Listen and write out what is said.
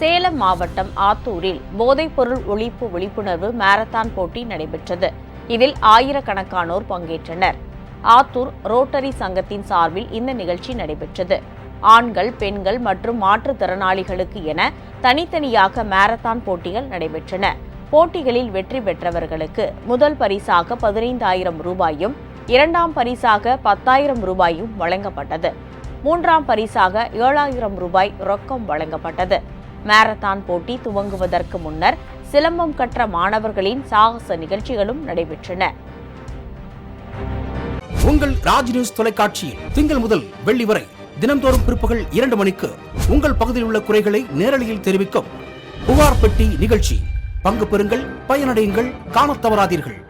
சேலம் மாவட்டம் ஆத்தூரில் போதைப்பொருள் ஒழிப்பு விழிப்புணர்வு மாரத்தான் போட்டி நடைபெற்றது. இதில் ஆயிரக்கணக்கானோர் பங்கேற்றனர். ஆத்தூர் ரோட்டரி சங்கத்தின் சார்பில் இந்த நிகழ்ச்சி நடைபெற்றது. ஆண்கள் பெண்கள் மற்றும் மாற்றுத்திறனாளிகளுக்கு என தனித்தனியாக மாரத்தான் போட்டிகள் நடைபெற்றன. போட்டிகளில் வெற்றி பெற்றவர்களுக்கு முதல் பரிசாக பதினைந்தாயிரம் ரூபாயும் இரண்டாம் பரிசாக பத்தாயிரம் ரூபாயும் வழங்கப்பட்டது. மூன்றாம் பரிசாக ஏழாயிரம் ரூபாய் ரொக்கம் வழங்கப்பட்டது. மாரத்தான் போட்டி துவங்குவதற்கு முன்னர் சிலம்பம் கற்ற மாணவர்களின் சாகச நிகழ்ச்சிகளும் நடைபெற்றன. உங்கள் ராஜ் நியூஸ் தொலைக்காட்சியில் திங்கள் முதல் வெள்ளி வரை தினந்தோறும் பிற்பகல் இரண்டு மணிக்கு உங்கள் பகுதியில் உள்ள குறைகளை நேரலையில் தெரிவிக்கும் புகார் பெட்டி நிகழ்ச்சி. பங்கு பெறுங்கள் பயனடையுங்கள் காணத் தவறாதீர்கள்.